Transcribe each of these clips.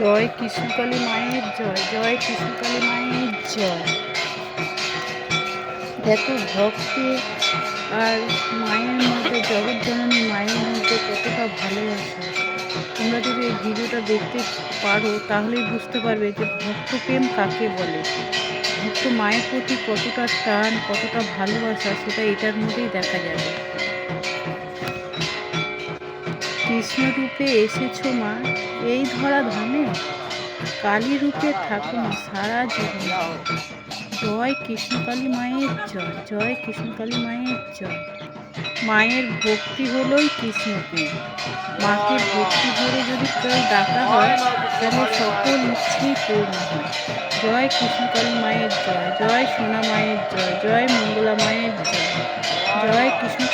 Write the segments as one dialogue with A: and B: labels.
A: জয় কৃষ্ণকালী মায়ের জয় জয় কৃষ্ণকালী মায়ের জয়। দেখো ভক্তি আর মায়ের মধ্যে জগৎজননী মায়ের মধ্যে কতটা ভালোবাসা। তোমরা যদি এই ভিডিওটা দেখতে পারো, তাহলেই বুঝতে পারবে যে ভক্ত প্রেম কাকে বলে। ভক্ত মায়ের প্রতি কতটা টান, কতটা ভালোবাসা, সেটা এটার মধ্যেই দেখা যাবে। কৃষ্ণ রূপে এসেছ মা, এই ধরা ধামে? কালী রূপে থাকো মা সারা জীবন। জয় কৃষ্ণকালী মায়ের জয় জয় কৃষ্ণকালী মায়ের জয়। মায়ের ভক্তি হলোই কৃষ্ণপ্রেম মাকে ভক্তি ধরে যদি কেউ ডাকা হয়, তাহলে সকল ইচ্ছেই পূর্ণ হয়। জয় কৃষ্ণকালী মায়ের জয় জয় সোনা মায়ের জয় জয় মঙ্গলা মায়ের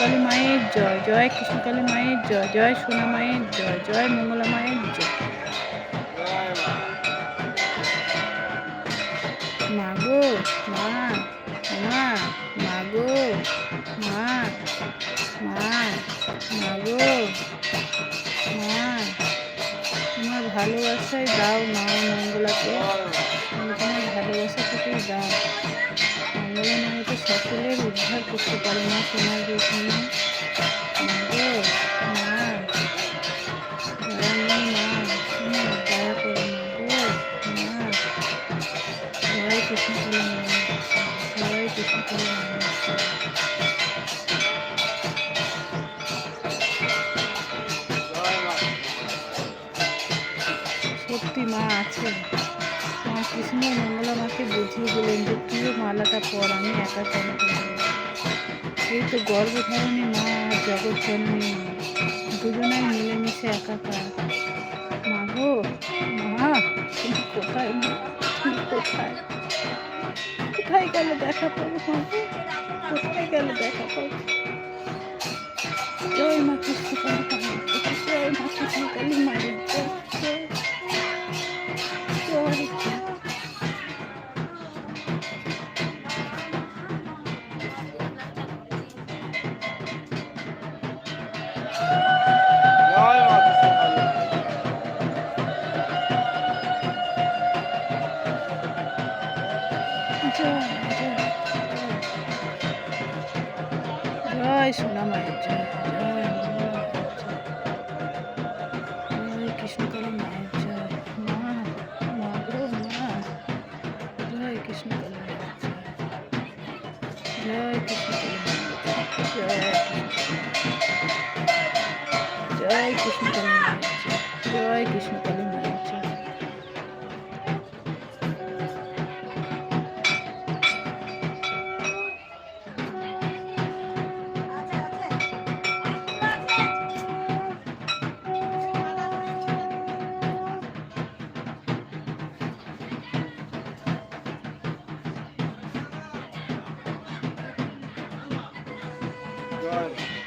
A: কৃষ্ণকালী মায়ের জয় জয় কৃষ্ণকালী মায়ের জয় জয় সোনা মায়ের জয় জয় মঙ্গলা মায়ের জয়। মাগো মা মা মাগো মা মা মাগো মা, তোমার ভালোবাসায় দাও মা মঙ্গলাকে তুমি তোমার ভালোবাসা থেকেই দাও। মঙ্গলা মায়ের সকলের উদ্ধার করতে পারে না তোমার জয় কৃষ্ণকালী মায়ের জয় কৃষ্ণকালী মায়ের সত্যি মা আছে মা কৃষ্ণ মঙ্গলা মাকে বুঝিয়ে দিলেন যে তুইও মালাটা পর আমি একা কেন করবো এই তো গর্ভধারণী মা আর জগৎ জননী মা দুজনাই মিলেমিশে একাকার মা গো মা তুমি কোথায় মা তুমি কোথায় কোথায় গেলে দেখা পাবো মা গো? কোথায় গেলে দেখা পাবো জয় মা জয় জয় জয় সোনা মায়ের জয় জয় মঙ্গলা মায়ের জয়। জয় কৃষ্ণকালী মায়ের জয় মা মা গো মা জয় কৃষ্ণকালী মায়ের জয় জয় কৃষ্ণকালী মায়ের জয় জয় কৃষ্ণকালী মায়ের জয় জয় কৃষ্ণকালী মায়ের জয়
B: জয় Lord.